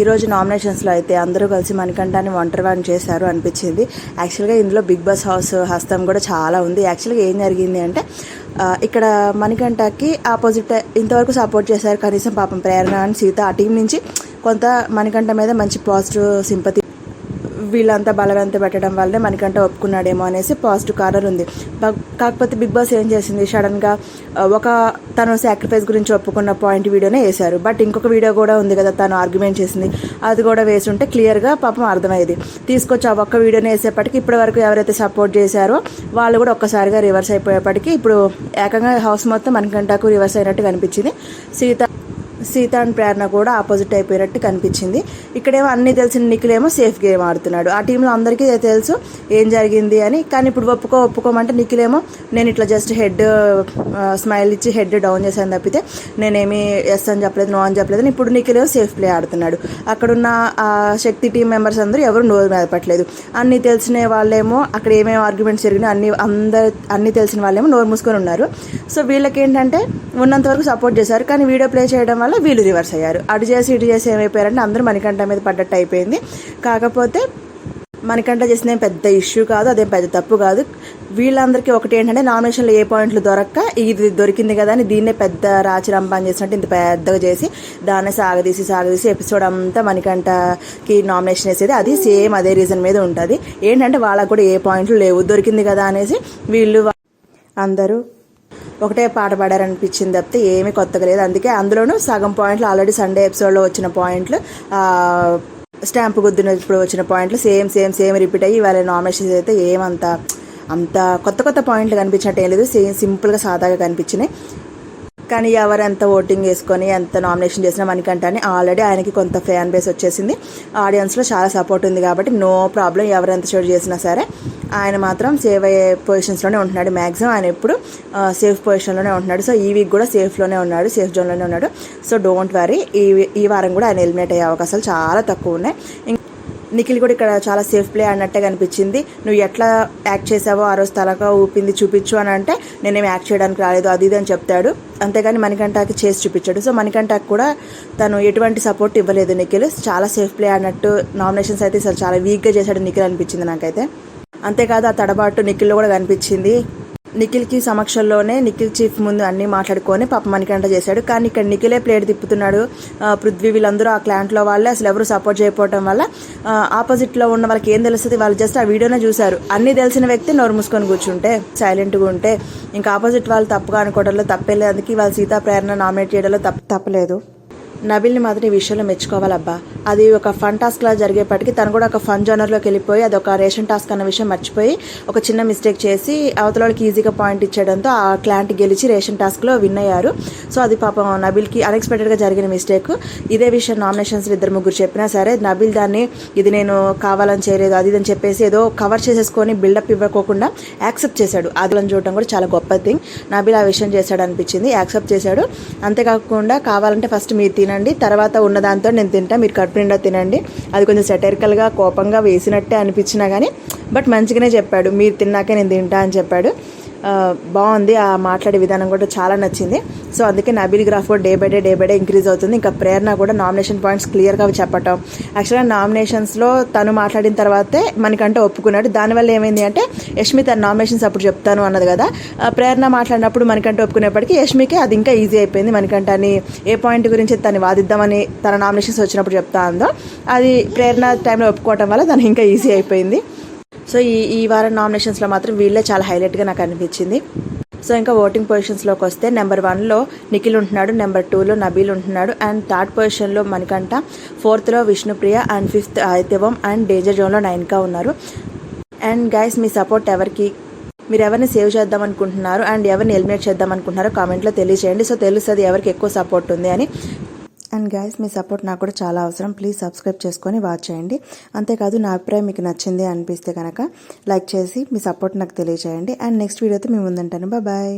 ఈరోజు నామినేషన్స్లో అయితే అందరూ కలిసి మణికంఠాన్ని ఒంటరి చేశారు అనిపించింది. యాక్చువల్గా ఇందులో బిగ్ బాస్ హౌస్ హస్తం కూడా చాలా ఉంది. యాక్చువల్గా ఏం జరిగింది అంటే ఇక్కడ మణికంఠకి ఆపోజిట్ ఇంతవరకు సపోర్ట్ చేశారు కనీసం పాపం ప్రేరణ అని సీత ఆ టీం నుంచి. కొంత మణికంఠ మీద మంచి పాజిటివ్ సింపతి వీళ్ళంతా బలవంత పెట్టడం వల్లే మనకంటే ఒప్పుకున్నాడేమో అనేసి పాజిటివ్ కార్నర్ ఉంది. కాకపోతే బిగ్ బాస్ ఏం చేసింది? సడన్గా ఒక తను సాక్రిఫైస్ గురించి ఒప్పుకున్న పాయింట్ వీడియోనే వేశారు. బట్ ఇంకొక వీడియో కూడా ఉంది కదా తను ఆర్గ్యుమెంట్ చేసింది. అది కూడా వేసి ఉంటే క్లియర్గా పాపం అర్థమయ్యేది తీసుకొచ్చి ఆ ఒక్క వీడియోనే వేసేపటికి ఇప్పటి వరకు ఎవరైతే సపోర్ట్ చేశారో వాళ్ళు కూడా ఒక్కసారిగా రివర్స్ అయిపోయేపటికి ఇప్పుడు ఏకంగా హౌస్ మొత్తం మనకంటాకు రివర్స్ అయినట్టు కనిపించింది సీత సీత అండ్ ప్రేరణ కూడా ఆపోజిట్ అయిపోయినట్టు కనిపించింది. ఇక్కడేమో అన్ని తెలిసిన నిఖిలేమో సేఫ్ గేమ్ ఆడుతున్నాడు. ఆ టీంలో అందరికీ తెలుసు ఏం జరిగింది అని. కానీ ఇప్పుడు ఒప్పుకో ఒప్పుకోమంటే నిఖిలేమో నేను ఇట్లా జస్ట్ హెడ్ స్మైల్ ఇచ్చి హెడ్ డౌన్ చేశాను తప్పితే నేనేమి ఎస్ అని చెప్పలేదు నో అని చెప్పలేదు ఇప్పుడు నిఖిలేమో సేఫ్ ప్లే ఆడుతున్నాడు. అక్కడున్న ఆ శక్తి టీం మెంబర్స్ అందరూ ఎవరు నోరు మెదపట్లేదు అన్ని తెలిసిన వాళ్ళేమో అక్కడ ఏమేమి ఆర్గ్యుమెంట్స్ జరిగినా అన్ని అందరు అన్ని తెలిసిన వాళ్ళేమో నోరు మూసుకొని ఉన్నారు. సో వీళ్ళకి ఏంటంటే ఉన్నంత వరకు సపోర్ట్ చేశారు. కానీ వీడియో ప్లే చేయడం వల్ల వీళ్ళు రివర్స్ అయ్యారు. అటు చేసి ఇటు చేసి ఏమైపోయారంటే అందరూ మణికంఠ మీద పడ్డట్టు అయిపోయింది. కాకపోతే మనకంట చేసిన ఏం పెద్ద ఇష్యూ కాదు అదేం పెద్ద తప్పు కాదు. వీళ్ళందరికీ ఒకటి ఏంటంటే నామినేషన్లో ఏ పాయింట్లు దొరక్క ఇది దొరికింది కదా అని దీన్నే పెద్ద రాచి రంపాన్ చేసినట్టు ఇంత పెద్దగా చేసి దాన్ని సాగదీసి సాగదీసి ఎపిసోడ్ అంతా మణికంఠకి నామినేషన్ వేసేది. అది సేమ్ అదే రీజన్ మీద ఉంటుంది. ఏంటంటే వాళ్ళకు కూడా ఏ పాయింట్లు లేవు. దొరికింది కదా అనేసి వీళ్ళు అందరూ ఒకటే పాట పాడారనిపించింది తప్పితే ఏమీ కొత్తగా లేదు. అందుకే అందులోనూ సగం పాయింట్లు ఆల్రెడీ సండే ఎపిసోడ్లో వచ్చిన పాయింట్లు స్టాంపు స్టాంప్ గుద్దినప్పుడు వచ్చిన పాయింట్లు సేమ్ సేమ్ సేమ్ రిపీట్ అయ్యి ఇవాళ నామినేషన్స్ అయితే ఏమంత అంత కొత్త కొత్త పాయింట్లు కనిపించినట్టు ఏం లేదు. సేమ్ సింపుల్గా సాదాగా కనిపించినాయి. కానీ ఎవరెంత ఓటింగ్ వేసుకొని ఎంత నామినేషన్ చేసినా మనకంటే ఆల్రెడీ ఆయనకి కొంత ఫ్యాన్ బేస్ వచ్చేసింది. ఆడియన్స్లో చాలా సపోర్ట్ ఉంది కాబట్టి నో ప్రాబ్లం ఎవరెంత షోట్ చేసినా సరే. ఆయన మాత్రం సేవ్ అయ్యే పొజిషన్స్లోనే ఉంటున్నాడు. మ్యాక్సిమం ఆయన ఎప్పుడు సేఫ్ పొజిషన్లోనే ఉంటున్నాడు. సో ఈ వీక్ కూడా సేఫ్లోనే ఉన్నాడు సేఫ్ జోన్లోనే ఉన్నాడు. సో డోంట్ వరీ ఈ ఈ వారం కూడా ఆయన ఎలిమినేట్ అయ్యే అవకాశాలు చాలా తక్కువ ఉన్నాయి. నిఖిల్ కూడా ఇక్కడ చాలా సేఫ్ ప్లే అన్నట్టే కనిపించింది. నువ్వు ఎట్లా యాక్ట్ చేసావో ఆ రోజు తలక ఊపింది చూపించు అని అంటే నేనేం యాక్ట్ చేయడానికి రాలేదు అది ఇది అని చెప్తాడు. అంతేగాని మణికంఠకి చేసి చూపించాడు. సో మణికంఠకి కూడా తను ఎటువంటి సపోర్ట్ ఇవ్వలేదు నిఖిల్. చాలా సేఫ్ ప్లే అన్నట్టు నామినేషన్స్ అయితే అసలు చాలా వీక్గా చేశాడు నిఖిల్ అనిపించింది నాకైతే. అంతేకాదు ఆ తడబాటు నిఖిల్లో కూడా కనిపించింది. నిఖిల్కి సమక్షంలోనే నిఖిల్ చీఫ్ ముందు అన్నీ మాట్లాడుకొని పాప మణికంఠ చేశాడు. కానీ ఇక్కడ నిఖిలే ప్లేట్ తిప్పుతున్నాడు. పృథ్వీ వీళ్ళందరూ ఆ క్లాంట్లో వాళ్ళే. అసలు ఎవరు సపోర్ట్ చేయకపోవటం వల్ల ఆపోజిట్లో ఉన్న వాళ్ళకి ఏం తెలుస్తుంది? వాళ్ళు జస్ట్ ఆ వీడియోనే చూశారు. అన్నీ తెలిసిన వ్యక్తి నోరు మూసుకొని కూర్చుంటే సైలెంట్గా ఉంటే. ఇంకా ఆపోజిట్ వాళ్ళు తప్పుగా అనుకోవడంలో తప్పేలేదు అందుకే వాళ్ళు సీతా ప్రేరణ నామినేట్ చేయడంలో తప్పు తప్పలేదు. నబిల్ని మాత్రం ఈ విషయంలో మెచ్చుకోవాలబ్బా అది ఒక ఫన్ టాస్క్లా జరిగేపటికి తను కూడా ఒక ఫన్ జోనర్లోకి వెళ్ళిపోయి అది ఒక రేషన్ టాస్క్ అన్న విషయం మర్చిపోయి ఒక చిన్న మిస్టేక్ చేసి అవతల వాళ్ళకి ఈజీగా పాయింట్ ఇచ్చేయడంతో ఆ క్లాంట్ గెలిచి రేషన్ టాస్క్లో విన్ అయ్యారు. సో అది పాపం నబిల్కి అన్ఎక్స్పెక్టెడ్గా జరిగిన మిస్టేక్ ఇదే విషయం నామినేషన్స్ ఇద్దరు ముగ్గురు చెప్పినా సరే నబిల్ దాన్ని ఇది నేను కావాలని చేయలేదు అది ఇది అని చెప్పేసి ఏదో కవర్ చేసేసుకొని బిల్డప్ ఇవ్వకోకుండా యాక్సెప్ట్ చేశాడు. అదిలను చూడటం కూడా చాలా గొప్ప థింగ్ నబిల్ ఆ విషయం చేశాడు అనిపించింది యాక్సెప్ట్ చేశాడు. అంతేకాకుండా కావాలంటే ఫస్ట్ మీరు తినండి. తర్వాత ఉన్న దాంతో నేను తింటా. మీరు కడుపు నిండా తినండి. అది కొంచెం సెటరికల్గా కోపంగా వేసినట్టే అనిపించినా కానీ బట్ మంచిగానే చెప్పాడు. మీరు తిన్నాకే నేను తింటా అని చెప్పాడు. బాగుంది. ఆ మాట్లాడే విధానం కూడా చాలా నచ్చింది. సో అందుకే నబీల్ గ్రాఫ్ కూడా day by day day by day increase అవుతుంది. ఇంకా ప్రేరణ కూడా నామినేషన్ పాయింట్స్ క్లియర్గా చెప్పటం. యాక్చువల్గా నామినేషన్స్లో తను మాట్లాడిన తర్వాతే మనకంటే ఒప్పుకున్నాడు. దానివల్ల ఏమైంది అంటే యష్మి తన నామినేషన్స్ అప్పుడు చెప్తాను అన్నది కదా. ప్రేరణ మాట్లాడినప్పుడు మనకంటే ఒప్పుకునేప్పటికీ యష్మికి అది ఇంకా ఈజీ అయిపోయింది. మనకంటే అని ఏ పాయింట్ గురించి తను వాదిద్దామని తన నామినేషన్స్ వచ్చినప్పుడు చెప్తా ఉందో అది ప్రేరణ టైంలో ఒప్పుకోవటం వల్ల తను ఇంకా ఈజీ అయిపోయింది. సో ఈ ఈ వారం నామినేషన్స్లో మాత్రం వీళ్ళే చాలా హైలైట్గా నాకు అనిపించింది. సో ఇంకా ఓటింగ్ పొజిషన్స్లోకి వస్తే నెంబర్ వన్లో నిఖిల్ ఉంటున్నాడు నెంబర్ టూలో నబీల్ ఉంటున్నాడు అండ్ థర్డ్ పొజిషన్లో మనకంట ఫోర్త్లో విష్ణుప్రియ అండ్ ఫిఫ్త్ ఆదిత్యవం అండ్ డేంజర్ జోన్లో నైన్కా ఉన్నారు. అండ్ గైస్ మీ సపోర్ట్ ఎవరికి? మీరు ఎవరిని సేవ్ చేద్దాం అనుకుంటున్నారు? అండ్ ఎవరిని ఎలిమినేట్ చేద్దాం అనుకుంటున్నారో కామెంట్లో తెలియజేయండి సో తెలుస్తుంది ఎవరికి ఎక్కువ సపోర్ట్ ఉంది అని. అండ్ గైస్ మీ సపోర్ట్ నాకు కూడా చాలా అవసరం. ప్లీజ్ సబ్స్క్రైబ్ చేసుకొని వాచ్ చేయండి. అంతేకాదు నా అభిప్రాయం మీకు నచ్చింది అనిపిస్తే కనుక లైక్ చేసి మీ సపోర్ట్ నాకు తెలియజేయండి అండ్ నెక్స్ట్ వీడియోతో మేము ముందుంటాను. బాయ్